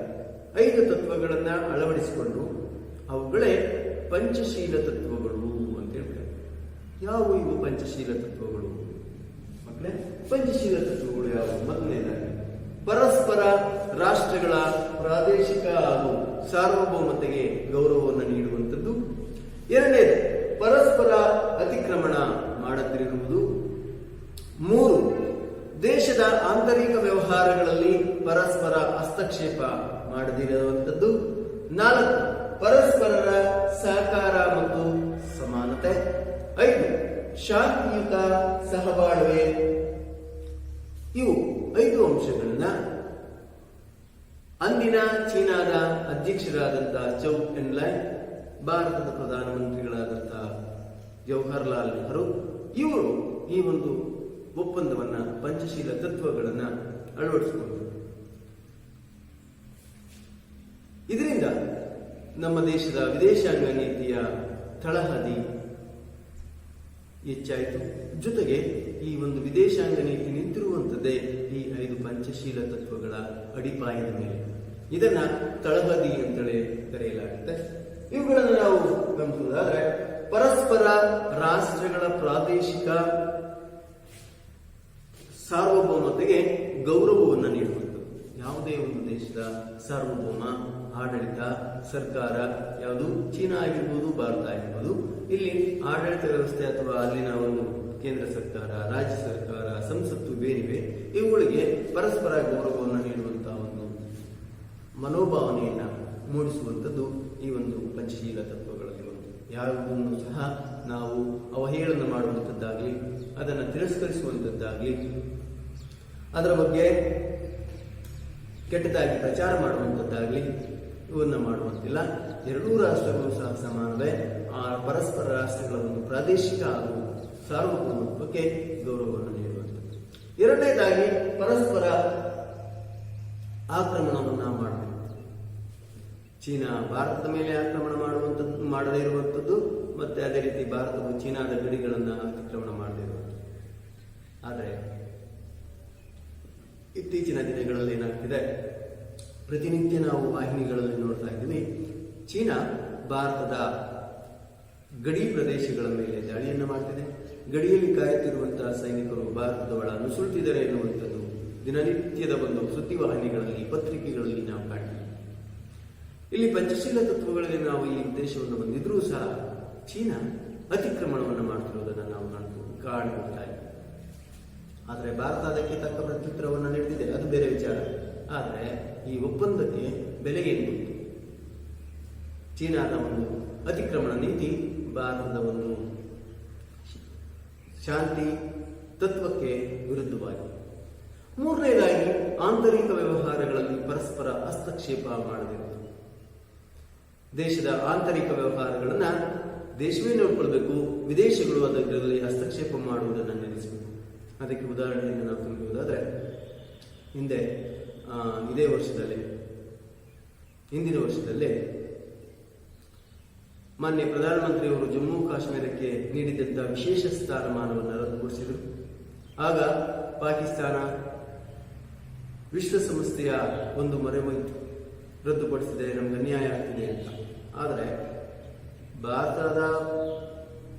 ಐದು ತತ್ವಗಳನ್ನ ಅಳವಡಿಸಿಕೊಂಡು ಅವುಗಳೇ ಪಂಚಶೀಲ ತತ್ವಗಳು ಅಂತ ಹೇಳ್ತಾರೆ. ಯಾವುವು ಇವು ಪಂಚಶೀಲ ತತ್ವಗಳು? ಮಕ್ಕಳೇ ಪಂಚಶೀಲ ತತ್ವಗಳು ಯಾವ ಮೊದಲನೇದಾಗಿ, ಪರಸ್ಪರ ರಾಷ್ಟ್ರಗಳ ಪ್ರಾದೇಶಿಕ ಹಾಗೂ ಸಾರ್ವಭೌಮತೆಗೆ ಗೌರವವನ್ನು ನೀಡುವಂಥದ್ದು. ಎರಡನೇದು, ಪರಸ್ಪರ ಅತಿಕ್ರಮಣ ಮಾಡದಿರುವುದು ಮೂರು ದೇಶದ ಆಂತರಿಕ ವ್ಯವಹಾರಗಳಲ್ಲಿ ಪರಸ್ಪರ ಹಸ್ತಕ್ಷೇಪ ಮಾಡದಿರುವಂತದ್ದು ನಾಲ್ಕು, ಪರಸ್ಪರರ ಸಹಕಾರ ಮತ್ತು ಸಮಾನತೆ. ಐದು, ಶಾಂತಿಯುತ ಸಹಬಾಳ್ವೆ. ಇವು ಐದು ಅಂಶಗಳನ್ನ ಅಂದಿನ ಚೀನಾದ ಅಧ್ಯಕ್ಷರಾದಂತಹ ಚೌ ಎನ್ಲೈ, ಭಾರತದ ಪ್ರಧಾನಮಂತ್ರಿಗಳಾದಂತಹ ಜವಹರ್ಲಾಲ್ ನೆಹರು, ಇವರು ಈ ಒಂದು ಒಪ್ಪಂದವನ್ನ ಪಂಚಶೀಲ ತತ್ವಗಳನ್ನ ಅಳವಡಿಸಿಕೊಂಡು ಇದರಿಂದ ನಮ್ಮ ದೇಶದ ವಿದೇಶಾಂಗ ನೀತಿಯ ತಳಹದಿ ಹೆಚ್ಚಾಯಿತು. ಜೊತೆಗೆ ಈ ಒಂದು ವಿದೇಶಾಂಗ ನೀತಿ ನಿಂತಿರುವಂಥದ್ದೇ ಈ ಐದು ಪಂಚಶೀಲ ತತ್ವಗಳ ಅಡಿಪಾಯದ ಮೇಲೆ. ಇದನ್ನ ತಳಹದಿ ಅಂತಲೇ ಕರೆಯಲಾಗುತ್ತೆ. ಇವುಗಳನ್ನು ನಾವು ಗಮನಿಸುವುದಾದ್ರೆ, ಪರಸ್ಪರ ರಾಷ್ಟ್ರಗಳ ಪ್ರಾದೇಶಿಕ ಸಾರ್ವಭೌಮತೆಗೆ ಗೌರವವನ್ನು ನೀಡುವಂಥದ್ದು. ಯಾವುದೇ ಒಂದು ದೇಶದ ಸಾರ್ವಭೌಮ, ಆಡಳಿತ, ಸರ್ಕಾರ, ಯಾವುದು ಚೀನಾ ಆಗಿರ್ಬೋದು, ಭಾರತ ಆಗಿರ್ಬೋದು, ಇಲ್ಲಿ ಆಡಳಿತ ವ್ಯವಸ್ಥೆ ಅಥವಾ ಅಲ್ಲಿನ ಒಂದು ಕೇಂದ್ರ ಸರ್ಕಾರ, ರಾಜ್ಯ ಸರ್ಕಾರ, ಸಂಸತ್ತು ಬೇರಿವೆ, ಇವುಗಳಿಗೆ ಪರಸ್ಪರ ಗೌರವವನ್ನು ನೀಡುವಂತಹ ಒಂದು ಮನೋಭಾವನೆಯನ್ನು ಮೂಡಿಸುವಂಥದ್ದು ಈ ಒಂದು ಪಂಚಶೀಲ ತತ್ವಗಳಲ್ಲಿ ಒಂದು. ಯಾವುದನ್ನು ಸಹ ನಾವು ಅವಹೇಳನ ಮಾಡುವಂಥದ್ದಾಗಲಿ, ಅದನ್ನು ತಿರಸ್ಕರಿಸುವಂಥದ್ದಾಗಲಿ ಅದರ ಬಗ್ಗೆ ಕೆಟ್ಟದಾಗಿ ಪ್ರಚಾರ ಮಾಡುವಂಥದ್ದಾಗಲಿ ಇವನ್ನ ಮಾಡುವಂತಿಲ್ಲ. ಎರಡೂ ರಾಷ್ಟ್ರಗಳು ಸಹ ಸಮಾನವೇ ಆ ಪರಸ್ಪರ ರಾಷ್ಟ್ರಗಳ ಒಂದು ಪ್ರಾದೇಶಿಕ ಹಾಗೂ ಸಾರ್ವಭೌಮತ್ವಕ್ಕೆ ಗೌರವವನ್ನು ನೀಡುವಂಥದ್ದು. ಎರಡನೇದಾಗಿ ಪರಸ್ಪರ ಆಕ್ರಮಣವನ್ನ ಮಾಡಬೇಕು ಚೀನಾ ಭಾರತದ ಮೇಲೆ ಆಕ್ರಮಣ ಮಾಡುವಂಥದ್ದು, ಮಾಡದೇ ಇರುವಂಥದ್ದು, ಮತ್ತೆ ಅದೇ ರೀತಿ ಭಾರತವು ಚೀನಾದ ಗಡಿಗಳನ್ನು ಅತಿಕ್ರಮಣ ಮಾಡದೇ ಇರುವಂಥದ್ದು. ಆದರೆ ಇತ್ತೀಚಿನ ದಿನಗಳಲ್ಲಿ ಏನಾಗ್ತಿದೆ? ಪ್ರತಿನಿತ್ಯ ನಾವು ವಾಹಿನಿಗಳಲ್ಲಿ ನೋಡ್ತಾ ಇದ್ದೀವಿ. ಚೀನಾ ಭಾರತದ ಗಡಿ ಪ್ರದೇಶಗಳ ಮೇಲೆ ದಾಳಿಯನ್ನು ಮಾಡ್ತಿದೆ. ಗಡಿಯಲ್ಲಿ ಕಾಯುತ್ತಿರುವಂತಹ ಸೈನಿಕರು ಭಾರತದ ಒಳ ನುಸುಳ್ತಿದ್ದಾರೆ ಎನ್ನುವಂಥದ್ದು ದಿನನಿತ್ಯದ ಒಂದು ಸುದ್ದಿವಾಹಿನಿಗಳಲ್ಲಿ, ಪತ್ರಿಕೆಗಳಲ್ಲಿ ನಾವು ಕಾಣ್ತೀವಿ. ಇಲ್ಲಿ ಪಂಚಶೀಲ ತತ್ವಗಳಲ್ಲಿ ನಾವು ಈ ಉದ್ದೇಶವನ್ನು ಹೊಂದಿದ್ರೂ ಸಹ ಚೀನಾ ಅತಿಕ್ರಮಣವನ್ನು ಮಾಡ್ತಿರೋದನ್ನು ನಾವು ಇದ್ದೀವಿ ಆದರೆ ಭಾರತ ಅದಕ್ಕೆ ತಕ್ಕ ಪ್ರತ್ಯುತ್ತರವನ್ನು ನೀಡಿದೆ ಅದು ಬೇರೆ ವಿಚಾರ. ಆದರೆ ಈ ಒಪ್ಪಂದಕ್ಕೆ ಬೆಲೆ ಏನು ಚೀನಾದ ಒಂದು ಅತಿಕ್ರಮಣ ನೀತಿ, ಭಾರತದ ಒಂದು ಶಾಂತಿ ತತ್ವಕ್ಕೆ ವಿರುದ್ಧವಾಗಿದೆ ಮೂರನೇದಾಗಿ, ಆಂತರಿಕ ವ್ಯವಹಾರಗಳಲ್ಲಿ ಪರಸ್ಪರ ಹಸ್ತಕ್ಷೇಪ ಮಾಡಬೇಕು. ದೇಶದ ಆಂತರಿಕ ವ್ಯವಹಾರಗಳನ್ನು ದೇಶವೇ ನೋಡ್ಕೊಳ್ಬೇಕು, ವಿದೇಶಗಳು ಅದರಲ್ಲಿ ಹಸ್ತಕ್ಷೇಪ ಮಾಡುವುದನ್ನು ನಿಲ್ಲಿಸಬೇಕು. ಅದಕ್ಕೆ ಉದಾಹರಣೆಯನ್ನು ನಾವು ತಿಳಿಯುವುದಾದ್ರೆ ಹಿಂದೆ ಇದೇ ವರ್ಷದಲ್ಲಿ, ಹಿಂದಿನ ವರ್ಷದಲ್ಲಿ ಮಾನ್ಯ ಪ್ರಧಾನಮಂತ್ರಿಯವರು ಜಮ್ಮು ಕಾಶ್ಮೀರಕ್ಕೆ ನೀಡಿದಂತಹ ವಿಶೇಷ ಸ್ಥಾನಮಾನವನ್ನು ರದ್ದುಗೊಳಿಸಿದರು. ಆಗ ಪಾಕಿಸ್ತಾನ ವಿಶ್ವಸಂಸ್ಥೆಯ ಒಂದು ಮರೆಮೈತು ರದ್ದುಪಡಿಸಿದೆ ನಮ್ಗೆ ಅನ್ಯಾಯ ಆಗ್ತಿದೆ ಅಂತ. ಆದರೆ ಭಾರತದ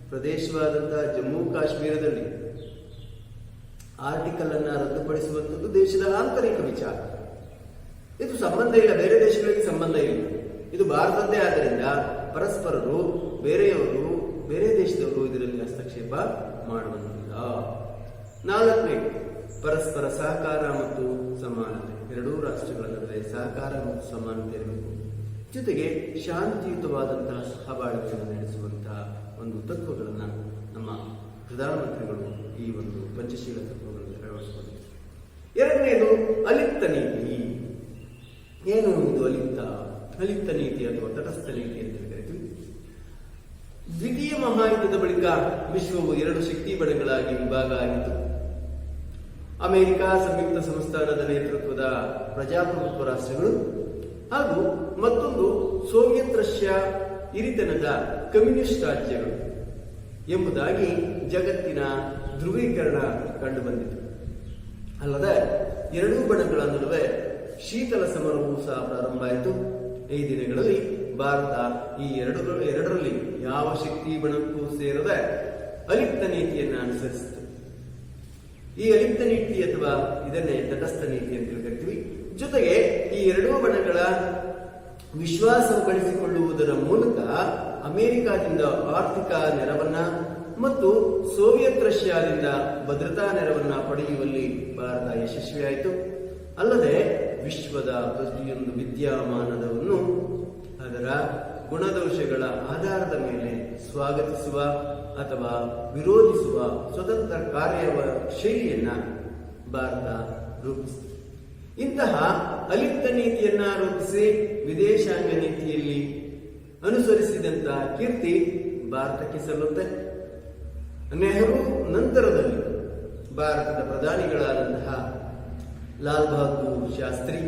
ಪ್ರದೇಶವಾದಂಥ ಜಮ್ಮು ಕಾಶ್ಮೀರದಲ್ಲಿ ಆರ್ಟಿಕಲ್ ಅನ್ನ ರದ್ದುಪಡಿಸುವಂಥದ್ದು ದೇಶದ ಆಂತರಿಕ ವಿಚಾರ. ಇದು ಸಂಬಂಧ ಇಲ್ಲ, ಬೇರೆ ದೇಶಗಳಿಗೆ ಸಂಬಂಧ ಇಲ್ಲ. ಇದು ಭಾರತದ್ದೇ ಆದ್ದರಿಂದ ಪರಸ್ಪರರು, ಬೇರೆಯವರು, ಬೇರೆ ದೇಶದವರು ಇದರಲ್ಲಿ ಹಸ್ತಕ್ಷೇಪ ಮಾಡುವಂತಿಲ್ಲ. ನಾಲ್ಕನೇ, ಪರಸ್ಪರ ಸಹಕಾರ ಮತ್ತು ಸಮಾನತೆ. ಎರಡೂ ರಾಷ್ಟ್ರಗಳ ನಡುವೆ ಸಹಕಾರ ಮತ್ತು ಸಮಾನತೆ ಇರಬೇಕು. ಜೊತೆಗೆ ಶಾಂತಿಯುತವಾದಂತಹ ಸಹಬಾಳ್ವೆಯನ್ನು ನಡೆಸುವಂತಹ ಒಂದು ತತ್ವಗಳನ್ನು ನಮ್ಮ ಪ್ರಧಾನಮಂತ್ರಿಗಳು ಈ ಒಂದು ಪಂಚಶೀಲ ಅಳವಡಿಸಿಕೊಂಡಿದ್ದಾರೆ ಎರಡನೇದು ಅಲಿಪ್ತ ನೀತಿ. ಏನು ಇದು ಅಲಿಪ್ತ? ಅಲಿಪ್ತ ನೀತಿ ಅಥವಾ ತಟಸ್ಥ ನೀತಿ ಅಂತ ಕರಿತೀವಿ ದ್ವಿತೀಯ ಮಹಾಯುದ್ಧದ ಬಳಿಕ ವಿಶ್ವವು ಎರಡು ಶಕ್ತಿ ಬಡಗಳಾಗಿ ವಿಭಾಗ ಆಗಿತ್ತು. ಅಮೆರಿಕ ಸಂಯುಕ್ತ ಸಂಸ್ಥಾನದ ನೇತೃತ್ವದ ಪ್ರಜಾಪ್ರಭುತ್ವ ರಾಷ್ಟ್ರಗಳು ಹಾಗೂ ಮತ್ತೊಂದು ಸೋವಿಯತ್ ರಷ್ಯಾ ಹಿರಿತನದ ಕಮ್ಯುನಿಸ್ಟ್ ರಾಜ್ಯಗಳು ಎಂಬುದಾಗಿ ಜಗತ್ತಿನ ಧ್ರುವೀಕರಣ ಕಂಡುಬಂದಿತು. ಅಲ್ಲದೆ ಎರಡೂ ಬಣಗಳ ನಡುವೆ ಶೀತಲ ಸಮರವೂ ಸಹ ಪ್ರಾರಂಭ ಆಯಿತು. ಈ ದಿನಗಳಲ್ಲಿ ಭಾರತ ಈ ಎರಡು ಎರಡರಲ್ಲಿ ಯಾವ ಶಕ್ತಿ ಬಣಕ್ಕೂ ಸೇರದೆ ಅಲಿಪ್ತ ನೀತಿಯನ್ನು ಅನುಸರಿಸಿತು. ಈ ಅಲಿಪ್ತ ನೀತಿ ಅಥವಾ ಇದನ್ನೇ ತಟಸ್ಥ ನೀತಿ ಅಂತ ಕರಿತೀವಿ. ಜೊತೆಗೆ ಈ ಎರಡೂ ಬಣಗಳ ವಿಶ್ವಾಸ ಕಳಿಸಿಕೊಳ್ಳುವುದರ ಮೂಲಕ ಅಮೆರಿಕಾದಿಂದ ಆರ್ಥಿಕ ನೆರವನ್ನ ಮತ್ತು ಸೋವಿಯತ್ ರಷ್ಯಾದಿಂದ ಭದ್ರತಾ ನೆರವನ್ನ ಪಡೆಯುವಲ್ಲಿ ಭಾರತ ಯಶಸ್ವಿಯಾಯಿತು. ಅಲ್ಲದೆ ವಿಶ್ವದ ಪ್ರತಿಯೊಂದು ವಿದ್ಯಮಾನದವನ್ನು ಅದರ ಗುಣದೋಷಗಳ ಆಧಾರದ ಮೇಲೆ ಸ್ವಾಗತಿಸುವ ಅಥವಾ ವಿರೋಧಿಸುವ ಸ್ವತಂತ್ರ ಕಾರ್ಯ ಶೈಲಿಯನ್ನ ಭಾರತ ರೂಪಿಸಿತು. ಇಂತಹ ಅಲಿಪ್ತ ನೀತಿಯನ್ನ ರೂಪಿಸಿ ವಿದೇಶಾಂಗ ನೀತಿಯಲ್ಲಿ ಅನುಸರಿಸಿದಂತಹ ಕೀರ್ತಿ ಭಾರತಕ್ಕೆ ಸಲ್ಲುತ್ತೆ. ನೆಹರು ನಂತರದಲ್ಲಿ ಭಾರತದ ಪ್ರಧಾನಿಗಳಾದಂತಹ ಲಾಲ್ ಬಹದ್ದೂರ್ ಶಾಸ್ತ್ರಿ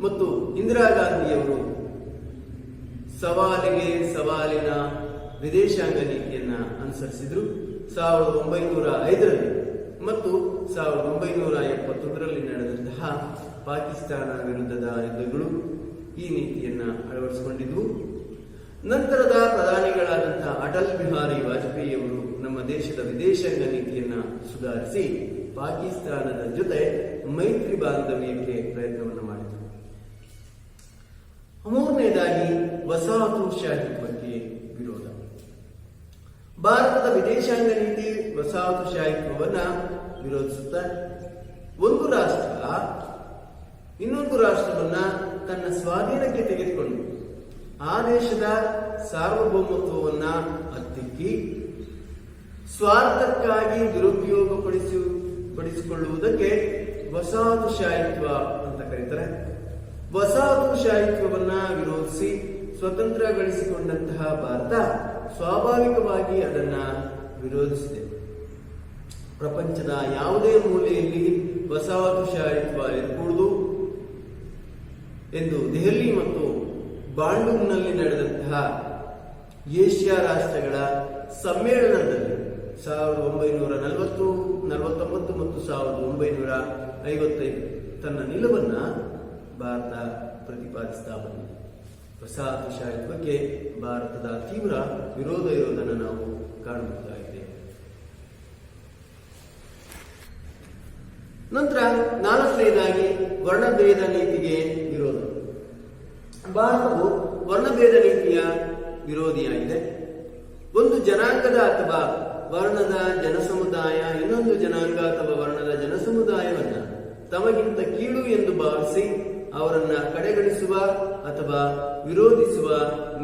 ಮತ್ತು ಇಂದಿರಾ ಗಾಂಧಿಯವರು ಸವಾಲಿಗೆ ಸವಾಲಿನ ವಿದೇಶಾಂಗ ನೀತಿಯನ್ನ ಅನುಸರಿಸಿದ್ರು. ಸಾವಿರದ ಒಂಬೈನೂರ ಐದರಲ್ಲಿ ಮತ್ತು ಸಾವಿರದ ಒಂಬೈನೂರ ಎಪ್ಪತ್ತೊಂದರಲ್ಲಿ ನಡೆದಂತಹ ಪಾಕಿಸ್ತಾನ ವಿರುದ್ಧದ ಯುದ್ಧಗಳು ಈ ನೀತಿಯನ್ನ ಅಳವಡಿಸಿಕೊಂಡಿದ್ವು. ನಂತರದ ಪ್ರಧಾನಿಗಳಾದಂತಹ ಅಟಲ್ ಬಿಹಾರಿ ವಾಜಪೇಯಿಯವರು ನಮ್ಮ ದೇಶದ ವಿದೇಶಾಂಗ ನೀತಿಯನ್ನ ಸುಧಾರಿಸಿ ಪಾಕಿಸ್ತಾನದ ಜೊತೆ ಮೈತ್ರಿ ಬಾಂಧವ್ಯಕ್ಕೆ ಪ್ರಯತ್ನವನ್ನು ಮಾಡಿದರು. ಮೂರನೇದಾಗಿ ವಸಾಹತುಶಾಹಿತ್ವಕ್ಕೆ ವಿರೋಧ. ಭಾರತದ ವಿದೇಶಾಂಗ ನೀತಿ ವಸಾಹತುಶಾಹಿತ್ವವನ್ನ ವಿರೋಧಿಸುತ್ತಾರೆ ಒಂದು ರಾಷ್ಟ್ರ ಇನ್ನೊಂದು ರಾಷ್ಟ್ರವನ್ನ ತನ್ನ ಸ್ವಾಧೀನಕ್ಕೆ ತೆಗೆದುಕೊಂಡು ಆ ದೇಶದ ಸಾರ್ವಭೌಮತ್ವವನ್ನ ಹತ್ತಿಕ್ಕಿ ಸ್ವಾರ್ಥಕ್ಕಾಗಿ ದುರುಪಯೋಗಪಡಿಸಿ ಪಡಿಸಿಕೊಳ್ಳುವುದಕ್ಕೆ ವಸಾಹತುಶಾಹಿತ್ವ ಅಂತ ಕರೀತಾರೆ. ವಸಾಹತುಶಾಹಿತ್ವವನ್ನ ವಿರೋಧಿಸಿ ಸ್ವತಂತ್ರ ಗಳಿಸಿಕೊಂಡಂತಹ ಭಾರತ ಸ್ವಾಭಾವಿಕವಾಗಿ ಅದನ್ನ ವಿರೋಧಿಸಿದೆ. ಪ್ರಪಂಚದ ಯಾವುದೇ ಮೂಲೆಯಲ್ಲಿ ವಸಾಹತುಶಾಹಿತ್ವ ಇರಕೂಡದು ಎಂದು ದೆಹಲಿ ಮತ್ತು ಬಾಂಡೂಮ್ನಲ್ಲಿ ನಡೆದಂತಹ ಏಷ್ಯಾ ರಾಷ್ಟ್ರಗಳ ಸಮ್ಮೇಳನದಲ್ಲಿ ಸಾವಿರದ ಒಂಬೈನೂರ ನಲವತ್ತು, ನಲವತ್ತೊಂಬತ್ತು ಮತ್ತು ಸಾವಿರದ ಒಂಬೈನೂರ ಐವತ್ತೈದು. ತನ್ನ ನಿಲುವನ್ನು ಭಾರತ ಪ್ರತಿಪಾದಿಸ್ತಾ ಬಂದಿದೆ. ಬಗ್ಗೆ ಭಾರತದ ತೀವ್ರ ವಿರೋಧ ಇರುವುದನ್ನು ನಾವು ಕಾಣಬಹುದಾಗಿದೆ ನಂತರ ನಾಲ್ಕನೇದಾಗಿ ವರ್ಣಭೇದ ನೀತಿಗೆ ವಿರೋಧ. ಭಾರತವು ವರ್ಣಭೇದ ನೀತಿಯ ವಿರೋಧಿಯಾಗಿದೆ. ಒಂದು ಜನಾಂಗದ ಅಥವಾ ವರ್ಣದ ಜನಸಮುದಾಯ, ಇನ್ನೊಂದು ಜನಾಂಗ ಅಥವಾ ವರ್ಣದ ಜನಸಮುದಾಯವನ್ನ ತಮಗಿಂತ ಕೀಳು ಎಂದು ಭಾವಿಸಿ ಅವರನ್ನ ಕಡೆಗಣಿಸುವ ಅಥವಾ ವಿರೋಧಿಸುವ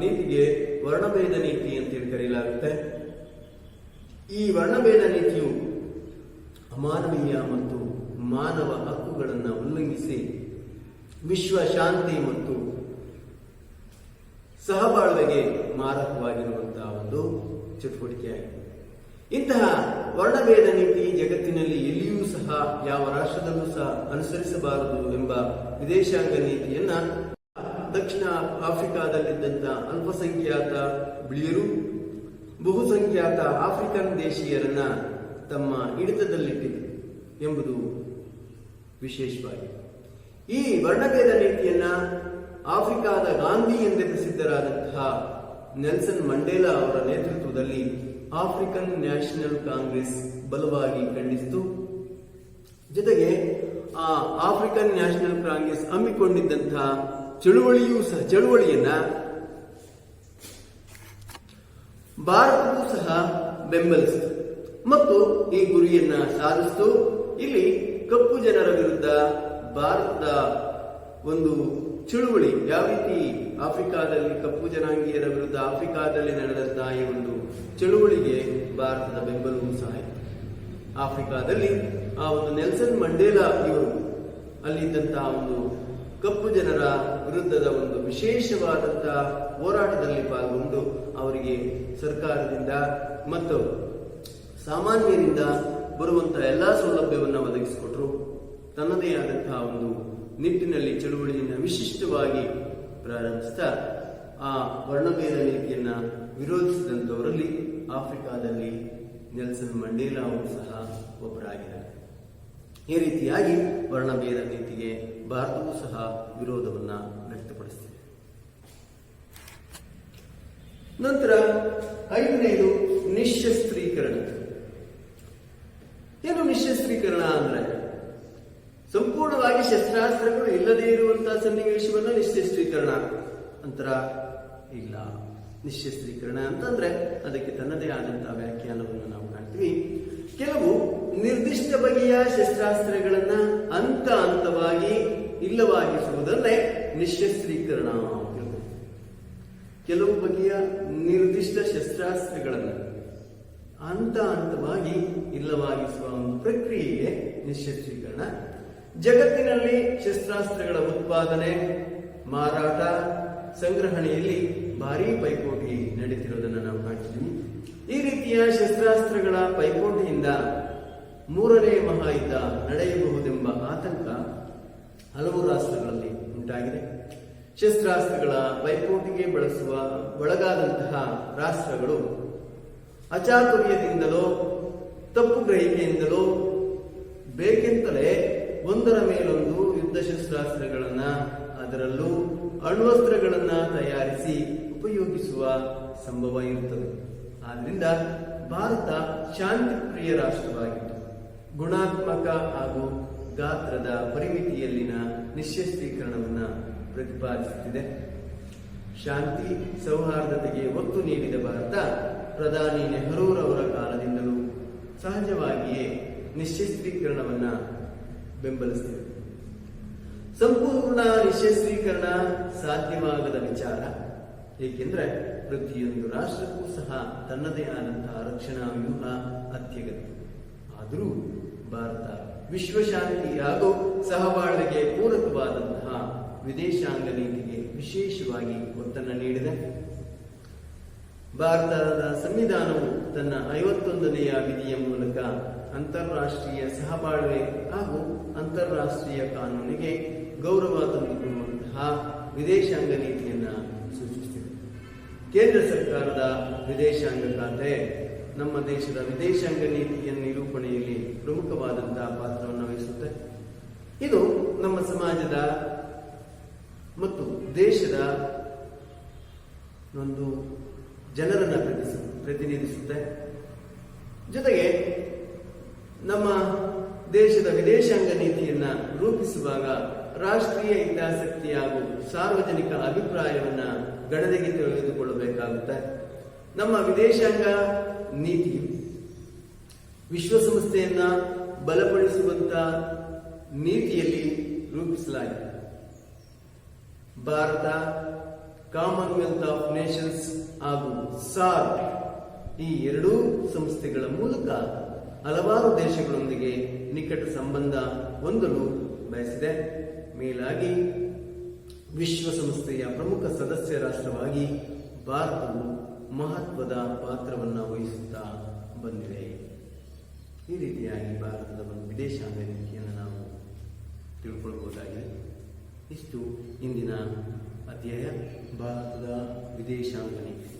ನೀತಿಗೆ ವರ್ಣಭೇದ ನೀತಿ ಅಂತೇಳಿ ಕರೆಯಲಾಗುತ್ತೆ. ಈ ವರ್ಣಭೇದ ನೀತಿಯು ಅಮಾನವೀಯ ಮತ್ತು ಮಾನವ ಹಕ್ಕುಗಳನ್ನು ಉಲ್ಲಂಘಿಸಿ ವಿಶ್ವ ಶಾಂತಿ ಮತ್ತು ಸಹಬಾಳ್ವೆಗೆ ಮಾರಕವಾಗಿರುವಂತಹ ಒಂದು ಚಟುವಟಿಕೆಯಾಗಿದೆ. ಇಂತಹ ವರ್ಣಭೇದ ನೀತಿ ಜಗತ್ತಿನಲ್ಲಿ ಎಲ್ಲಿಯೂ ಸಹ ಯಾವ ರಾಷ್ಟ್ರದಲ್ಲೂ ಸಹ ಅನುಸರಿಸಬಾರದು ಎಂಬ ವಿದೇಶಾಂಗ ನೀತಿಯನ್ನ ದಕ್ಷಿಣ ಆಫ್ರಿಕಾದಲ್ಲಿದ್ದಂತ ಅಲ್ಪಸಂಖ್ಯಾತ ಬಿಳಿಯರು, ಬಹುಸಂಖ್ಯಾತ ಆಫ್ರಿಕನ್ ದೇಶೀಯರನ್ನ ತಮ್ಮ ಹಿಡಿತದಲ್ಲಿಟ್ಟಿದೆ ಎಂಬುದು ವಿಶೇಷವಾಗಿದೆ ಈ ವರ್ಣಭೇದ ನೀತಿಯನ್ನ ಆಫ್ರಿಕಾದ ಗಾಂಧಿ ಎಂದೇ ಪ್ರಸಿದ್ಧರಾದಂತಹ ನೆಲ್ಸನ್ ಮಂಡೇಲಾ ಅವರ ನೇತೃತ್ವದಲ್ಲಿ ಆಫ್ರಿಕನ್ ನ್ಯಾಷನಲ್ ಕಾಂಗ್ರೆಸ್ ಬಲವಾಗಿ ಖಂಡಿಸಿತು. ಜೊತೆಗೆ, ಆ ಆಫ್ರಿಕನ್ ನ್ಯಾಷನಲ್ ಕಾಂಗ್ರೆಸ್ ಹಮ್ಮಿಕೊಂಡಿದ್ದಂತಹ ಚಳುವಳಿಯೂ ಸಹ, ಚಳುವಳಿಯನ್ನ ಭಾರತವೂ ಸಹ ಬೆಂಬಲಿಸಿತು. ಮತ್ತು ಈ ಗುರಿಯನ್ನ ಸಾಧಿಸಿತು. ಇಲ್ಲಿ ಕಪ್ಪು ಜನರ ವಿರುದ್ಧ ಭಾರತದ ಒಂದು ಚಳುವಳಿ. ಯಾವ ರೀತಿ ಆಫ್ರಿಕಾದಲ್ಲಿ ಕಪ್ಪು ಜನಾಂಗೀಯರ ವಿರುದ್ಧ ಆಫ್ರಿಕಾದಲ್ಲಿ ನಡೆದಂತಹ ಈ ಒಂದು ಚಳುವಳಿಗೆ ಭಾರತದ ಬೆಂಬಲವೂ ಸಹ ಆಫ್ರಿಕಾದಲ್ಲಿ ಆ ಒಂದು ನೆಲ್ಸನ್ ಮಂಡೇಲಾ ಇವರು ಅಲ್ಲಿದ್ದಂತಹ ಒಂದು ಕಪ್ಪು ಜನರ ವಿರುದ್ಧದ ಒಂದು ವಿಶೇಷವಾದಂತಹ ಹೋರಾಟದಲ್ಲಿ ಪಾಲ್ಗೊಂಡು ಅವರಿಗೆ ಸರ್ಕಾರದಿಂದ ಮತ್ತು ಸಾಮಾನ್ಯರಿಂದ ಬರುವಂತಹ ಎಲ್ಲಾ ಸೌಲಭ್ಯವನ್ನು ಒದಗಿಸಿಕೊಟ್ರು. ತನ್ನದೇ ಆದಂತಹ ಒಂದು ನಿಟ್ಟಿನಲ್ಲಿ ಚಳುವಳಿಯನ್ನು ವಿಶಿಷ್ಟವಾಗಿ ಪ್ರಾರಂಭಿಸ್ತಾ, ಆ ವರ್ಣಭೇದ ನೀತಿಯನ್ನು ವಿರೋಧಿಸಿದಂಥವರಲ್ಲಿ ಆಫ್ರಿಕಾದಲ್ಲಿ ನೆಲ್ಸನ್ ಮಂಡೇಲಾ ಅವರು ಸಹ ಒಬ್ಬರಾಗಿದ್ದಾರೆ. ಈ ರೀತಿಯಾಗಿ ವರ್ಣಭೇದ ನೀತಿಗೆ ಭಾರತವೂ ಸಹ ವಿರೋಧವನ್ನು ವ್ಯಕ್ತಪಡಿಸಿದೆ. ನಂತರ ಐದನೇದು ನಿಶಸ್ತ್ರೀಕರಣ ಏನು ನಿಶಸ್ತ್ರೀಕರಣ ಅಂದ್ರೆ ಸಂಪೂರ್ಣವಾಗಿ ಶಸ್ತ್ರಾಸ್ತ್ರಗಳು ಇಲ್ಲದೇ ಇರುವಂತಹ ಸನ್ನಿವೇಶವನ್ನು ನಿಶ್ಚಸ್ತ್ರೀಕರಣ ಅಂತರ, ಇಲ್ಲ, ನಿಶ್ಚಸ್ತ್ರೀಕರಣ ಅಂತಂದ್ರೆ ಅದಕ್ಕೆ ತನ್ನದೇ ಆದಂತಹ ವ್ಯಾಖ್ಯಾನವನ್ನು ನಾವು ಕಾಣ್ತೀವಿ ಕೆಲವು ನಿರ್ದಿಷ್ಟ ಬಗೆಯ ಶಸ್ತ್ರಾಸ್ತ್ರಗಳನ್ನ ಹಂತ ಹಂತವಾಗಿ ಇಲ್ಲವಾಗಿಸುವುದನ್ನೇ ಹೇಳ್ತಾರೆ. ಕೆಲವು ಬಗೆಯ ನಿರ್ದಿಷ್ಟ ಶಸ್ತ್ರಾಸ್ತ್ರಗಳನ್ನು ಹಂತ ಹಂತವಾಗಿ ಇಲ್ಲವಾಗಿಸುವ ಒಂದು ಪ್ರಕ್ರಿಯೆಗೆ ನಿಶಸ್ತ್ರೀಕರಣ ಜಗತ್ತಿನಲ್ಲಿ ಶಸ್ತ್ರಾಸ್ತ್ರಗಳ ಉತ್ಪಾದನೆ, ಮಾರಾಟ, ಸಂಗ್ರಹಣೆಯಲ್ಲಿ ಭಾರೀ ಪೈಪೋಟಿ ನಡೀತಿರೋದನ್ನು ನಾವು ಕಾಣ್ತಿದ್ದೀವಿ ಈ ರೀತಿಯ ಶಸ್ತ್ರಾಸ್ತ್ರಗಳ ಪೈಪೋಟಿಯಿಂದ ಮೂರನೇ ಮಹಾಯುದ್ಧ ನಡೆಯಬಹುದೆಂಬ ಆತಂಕ ಹಲವು ರಾಷ್ಟ್ರಗಳಲ್ಲಿ ಉಂಟಾಗಿದೆ. ಶಸ್ತ್ರಾಸ್ತ್ರಗಳ ಪೈಪೋಟಿಗೆ ಬಳಸುವ ಒಳಗಾದಂತಹ ರಾಷ್ಟ್ರಗಳು ಅಚಾತುರ್ಯದಿಂದಲೋ, ತಪ್ಪು ಗ್ರಹಿಕೆಯಿಂದಲೋ ಬೇಕೆಂತಲೇ ಒಂದರ ಮೇಲೊಂದು ಯುದ್ಧ ಶಸ್ತ್ರಾಸ್ತ್ರಗಳನ್ನ ಅದರಲ್ಲೂ ಅಣ್ವಸ್ತ್ರಗಳನ್ನ ತಯಾರಿಸಿ ಉಪಯೋಗಿಸುವ ಸಂಭವ ಇರುತ್ತದೆ ಆದ್ರಿಂದ ಭಾರತ ಶಾಂತಿ ಪ್ರಿಯ ರಾಷ್ಟ್ರವಾಗಿತ್ತು. ಗುಣಾತ್ಮಕ ಹಾಗೂ ಗಾತ್ರದ ಪರಿಮಿತಿಯಲ್ಲಿನ ನಿಶ್ಯಸ್ತ್ರೀಕರಣವನ್ನ ಪ್ರತಿಪಾದಿಸುತ್ತಿದೆ. ಶಾಂತಿ ಸೌಹಾರ್ದತೆಗೆ ಒತ್ತು ನೀಡಿದ ಭಾರತ ಪ್ರಧಾನಿ ನೆಹರೂರವರ ಕಾಲದಿಂದಲೂ ಸಹಜವಾಗಿಯೇ ನಿಶ್ಯಸ್ತ್ರೀಕರಣವನ್ನ ಬೆಂಬಲಿಸಿದೆ ಸಂಪೂರ್ಣ ನಿಶಸ್ತ್ರೀಕರಣ ಸಾಧ್ಯವಾಗದ ವಿಚಾರ, ಏಕೆಂದ್ರೆ ಪ್ರತಿಯೊಂದು ರಾಷ್ಟ್ರಕ್ಕೂ ಸಹ ತನ್ನದೇ ಆದಂತಹ ರಕ್ಷಣಾ ವ್ಯೂಹ ಅತ್ಯಗತ್ಯ. ಆದರೂ ಭಾರತ ವಿಶ್ವಶಾಂತಿ ಹಾಗೂ ಸಹಬಾಳ್ವೆಗೆ ಪೂರಕವಾದಂತಹ ವಿದೇಶಾಂಗ ನೀತಿಗೆ ವಿಶೇಷವಾಗಿ ಒತ್ತನ್ನು ನೀಡಿದೆ. ಭಾರತದ ಸಂವಿಧಾನವು ತನ್ನ ಐವತ್ತೊಂದನೆಯ ವಿಧಿಯ ಮೂಲಕ ಅಂತಾರಾಷ್ಟ್ರೀಯ ಸಹಬಾಳ್ವೆ ಹಾಗೂ ಅಂತಾರಾಷ್ಟ್ರೀಯ ಕಾನೂನಿಗೆ ಗೌರವ ತಂದುಕೊಳ್ಳುವಂತಹ ವಿದೇಶಾಂಗ ನೀತಿಯನ್ನ ಸೂಚಿಸುತ್ತಿದೆ ಕೇಂದ್ರ ಸರ್ಕಾರದ ವಿದೇಶಾಂಗ ಖಾತೆ ನಮ್ಮ ದೇಶದ ವಿದೇಶಾಂಗ ನೀತಿಯ ನಿರೂಪಣೆಯಲ್ಲಿ ಪ್ರಮುಖವಾದಂತಹ ಪಾತ್ರವನ್ನು ವಹಿಸುತ್ತೆ. ಇದು ನಮ್ಮ ಸಮಾಜದ ಮತ್ತು ದೇಶದ ಒಂದು ಜನರನ್ನು ಪ್ರತಿನಿಧಿಸುತ್ತೆ. ಜೊತೆಗೆ ನಮ್ಮ ದೇಶದ ವಿದೇಶಾಂಗ ನೀತಿಯನ್ನ ರೂಪಿಸುವಾಗ ರಾಷ್ಟ್ರೀಯ ಹಿತಾಸಕ್ತಿ ಹಾಗೂ ಸಾರ್ವಜನಿಕ ಅಭಿಪ್ರಾಯವನ್ನ ಗಣನೆಗೆ ತೆಗೆದುಕೊಳ್ಳಬೇಕಾಗುತ್ತೆ. ನಮ್ಮ ವಿದೇಶಾಂಗ ನೀತಿಯು ವಿಶ್ವಸಂಸ್ಥೆಯನ್ನ ಬಲಪಡಿಸುವಂತ ನೀತಿಯಲ್ಲಿ ರೂಪಿಸಲಾಗಿದೆ. ಭಾರತ, ಕಾಮನ್ವೆಲ್ತ್ ಆಫ್ ನೇಷನ್ಸ್ ಹಾಗೂ ಸಾರ್ ಈ ಎರಡೂ ಸಂಸ್ಥೆಗಳ ಮೂಲಕ ಹಲವಾರು ದೇಶಗಳೊಂದಿಗೆ ನಿಕಟ ಸಂಬಂಧ ಹೊಂದಲು ಬಯಸಿದೆ. ಮೇಲಾಗಿ ವಿಶ್ವಸಂಸ್ಥೆಯ ಪ್ರಮುಖ ಸದಸ್ಯ ರಾಷ್ಟ್ರವಾಗಿ ಭಾರತವು ಮಹತ್ವದ ಪಾತ್ರವನ್ನು ವಹಿಸುತ್ತಾ ಬಂದಿದೆ. ಈ ರೀತಿಯಾಗಿ ಭಾರತದ ಒಂದು ವಿದೇಶಾಂಗ ನೀತಿಯನ್ನು ನಾವು ತಿಳ್ಕೊಳ್ಬಹುದಾಗಿದೆ ಇಷ್ಟು ಇಂದಿನ ಅಧ್ಯಾಯ. ಭಾರತದ ವಿದೇಶಾಂಗ ನೀತಿ.